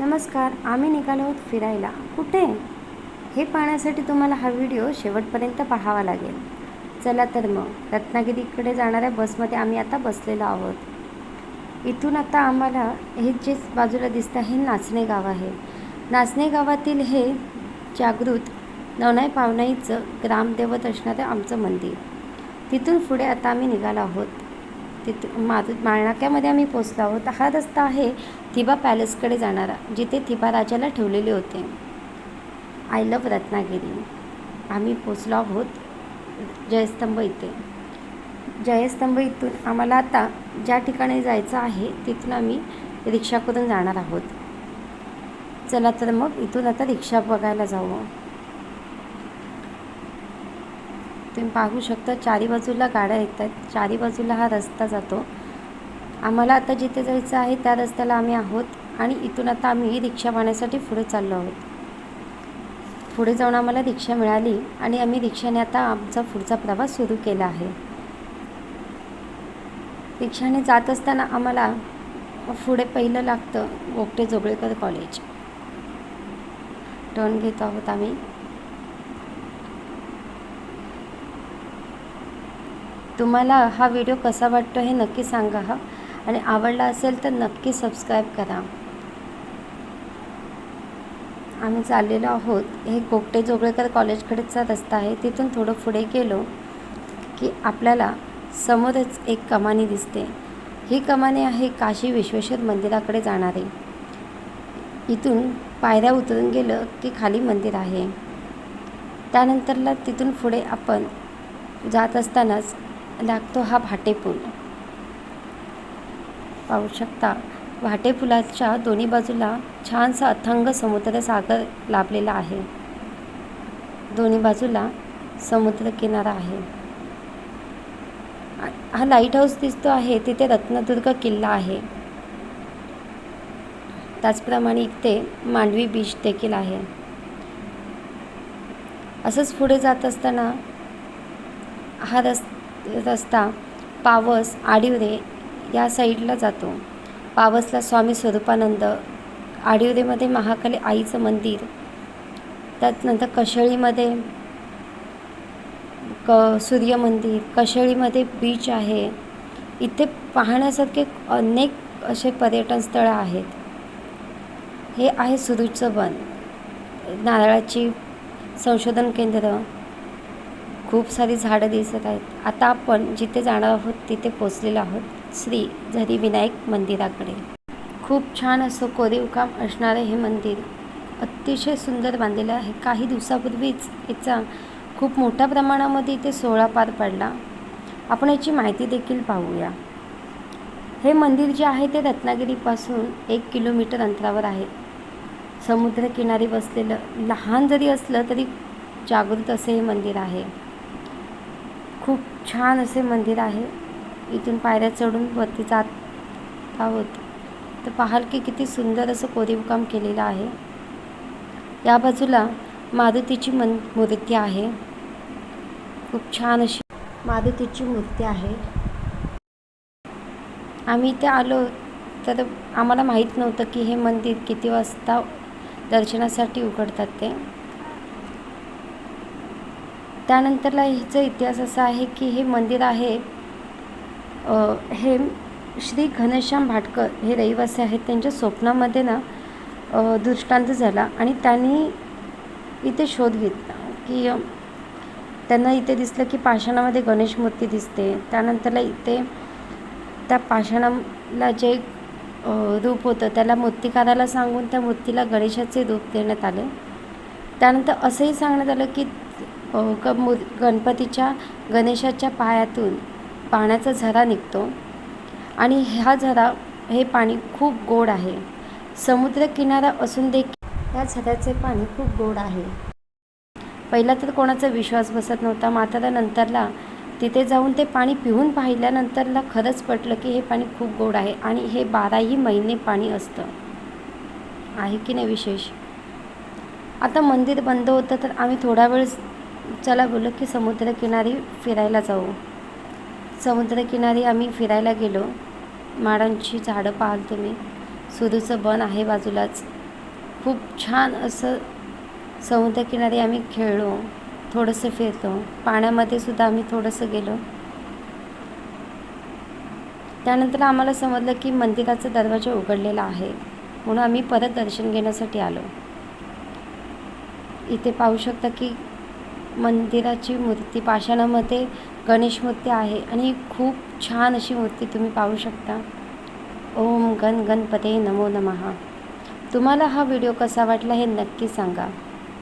नमस्कार आम्ही निघालो आहोत फिरायला. कुठे? हे पाहण्यासाठी तुम्हाला हा व्हिडिओ शेवटपर्यंत पाहावा लागेल. चला तर मग रत्नागिरीकडे जाणाऱ्या बसमध्ये आम्ही आता बसलेलो आहोत. इथून आता आम्हाला हे जे बाजूला दिसतं हे नाचणे गाव आहे. नाचणे गावातील हे जागृत नवनाई पावनाईचं ग्रामदैवत असणारं आमचं मंदिर. तिथून पुढे आता आम्ही निघालो आहोत. तिथून माधू माळनाक्यामध्ये आम्ही पोचलो आहोत. हा रस्ता आहे थिबा पॅलेसकडे जाणारा जिथे थिबा राजाला ठेवलेले होते. I love Ratnagiri. आम्ही पोचलो आहोत जयस्तंभ इथे. जयस्तंभ इथून आम्हाला आता ज्या ठिकाणी जायचं आहे तिथून आम्ही रिक्षा करून जाणार आहोत. चला तर मग इथून आता रिक्षा बघायला जाऊ. तुम्ही पाहू शकता चारी बाजूला गाड्या येतात चारी बाजूला हा रस्ता जातो. आम्हाला आता जिथे जायचं आहे त्या रस्त्याला आम्ही आहोत आणि इथून आता आम्ही रिक्षा पाहण्यासाठी पुढे चाललो आहोत. पुढे जाऊन आम्हाला रिक्षा मिळाली आणि आम्ही रिक्षाने आता आमचा पुढचा प्रवास सुरू केला आहे. रिक्षाने जात असताना आम्हाला पुढे पहिलं लागतं गोगटे जोगळेकर कॉलेज. टर्न घेतो आहोत आम्ही. तुम्हाला हा व्हिडिओ कसा वाटतो हे नक्की सांगा हा. आणि आवडला असेल तर नक्की सबस्क्राईब करा. आम्ही चाललेलो आहोत. हे गोगटे जोगळेकर कॉलेजकडेचा रस्ता आहे. तिथून थोडं पुढे गेलो की आपल्याला समोरच एक कमानी दिसते. ही कमानी आहे काशी विश्वेश्वर मंदिराकडे जाणारी. इथून पायऱ्या उतरून गेलं की खाली मंदिर आहे. त्यानंतरला तिथून पुढे आपण जात असतानाच लागतो हा भाटेपूल. पाहू शकता भाटेपुलाच्या दोन्ही बाजूला छानसा अथंग समुद्र सागर लाभलेला आहे. दोन्ही बाजूला समुद्र किनारा आहे. हा लाइट हाऊस दिसतो आहे तिथे रत्नदुर्ग किल्ला आहे. त्याचप्रमाणे इथे मांडवी बीच देखील आहे. असंच पुढे जात असताना हा रस् रस्ता पावस आडिवरे या साईडला जातो. पावसला स्वामी स्वरूपानंद आडिवरेमध्ये महाकाली आईचं मंदिर त्यानंतर कशेळीमध्ये क सूर्य मंदिर कशेळीमध्ये बीच आहे. इथे पाहण्यासारखे अनेक असे पर्यटन स्थळं आहेत. हे आहे सुरूचं वन. नारळाची संशोधन केंद्र खूप सारी झाडं दिसत आहेत. आता आपण जिथे जाणार आहोत तिथे पोचलेलो आहोत. श्री झरी विनायक मंदिराकडे. खूप छान असं कोरीवकाम असणारे हे मंदिर. अतिशय सुंदर बांधलेलं आहे. काही दिवसापूर्वीच याचा खूप मोठ्या प्रमाणामध्ये इथे सोहळा पार पडला. आपण याची माहिती देखील पाहूया. हे मंदिर जे आहे ते रत्नागिरीपासून एक किलोमीटर अंतरावर आहे. समुद्रकिनारी बसलेलं लहान जरी असलं तरी जागृत असे हे मंदिर आहे. खूप छान असे मंदिर आहे. इथून पायऱ्या चढून वरती जात आहोत. तर पाहाल की किती सुंदर असं कोरीवकाम केलेलं आहे. या बाजूला मारुतीची मन मूर्ती आहे. खूप छान अशी मारुतीची मूर्ती आहे. आम्ही इथे आलो तर आम्हाला माहीत नव्हतं की हे मंदिर किती वाजता दर्शनासाठी उघडतात ते. त्यानंतरला ह्याचा इतिहास असा आहे की हे मंदिर आहे हे श्री घनश्याम भाटकर हे रहिवासी आहेत. त्यांच्या स्वप्नामध्ये ना दृष्टांत झाला आणि त्यांनी इथे शोध घेतला की त्यांना इथे दिसलं की पाषाणामध्ये गणेश मूर्ती दिसते. त्यानंतरला इथे त्या पाषाणाला जे रूप होतं त्याला मूर्तिकाराला सांगून त्या मूर्तीला गणेशाचे रूप देण्यात आले. त्यानंतर असंही सांगण्यात आलं की ग मू गणपतीच्या गणेशाच्या पायातून पाण्याचा झरा निघतो. आणि हा झरा हे पाणी खूप गोड आहे. समुद्रकिनारा असून देखील या झऱ्याचे पाणी खूप गोड आहे. पहिला तर कोणाचा विश्वास बसत नव्हता. मात्र नंतरला तिथे जाऊन ते पाणी पिऊन पाहिल्यानंतरला खरंच पटलं की हे पाणी खूप गोड आहे आणि हे बाराही महिने पाणी असतं. आहे की नाही विशेष? आता मंदिर बंद होतं तर आम्ही थोडा वेळ चला बोललो की समुद्रकिनारी फिरायला जाऊ. समुद्रकिनारी आम्ही फिरायला गेलो. माडांची झाडं पाहाल तुम्ही. सुरूचं बन आहे बाजूलाच. खूप छान असं समुद्रकिनारी आम्ही खेळलो. थोडंसं फिरलो. पाण्यामध्ये सुद्धा आम्ही थोडंसं गेलो. त्यानंतर आम्हाला समजलं की मंदिराचा दरवाजा उघडलेला आहे. म्हणून आम्ही परत दर्शन घेण्यासाठी आलो. इथे पाहू शकता की मंदिराची मूर्ती पाषाणामध्ये गणेश मूर्ती आहे आणि खूप छान अशी मूर्ती तुम्ही पाहू शकता. ओम गण गणपते नमो नमः. तुम्हाला हा व्हिडिओ कसा वाटला हे नक्की सांगा.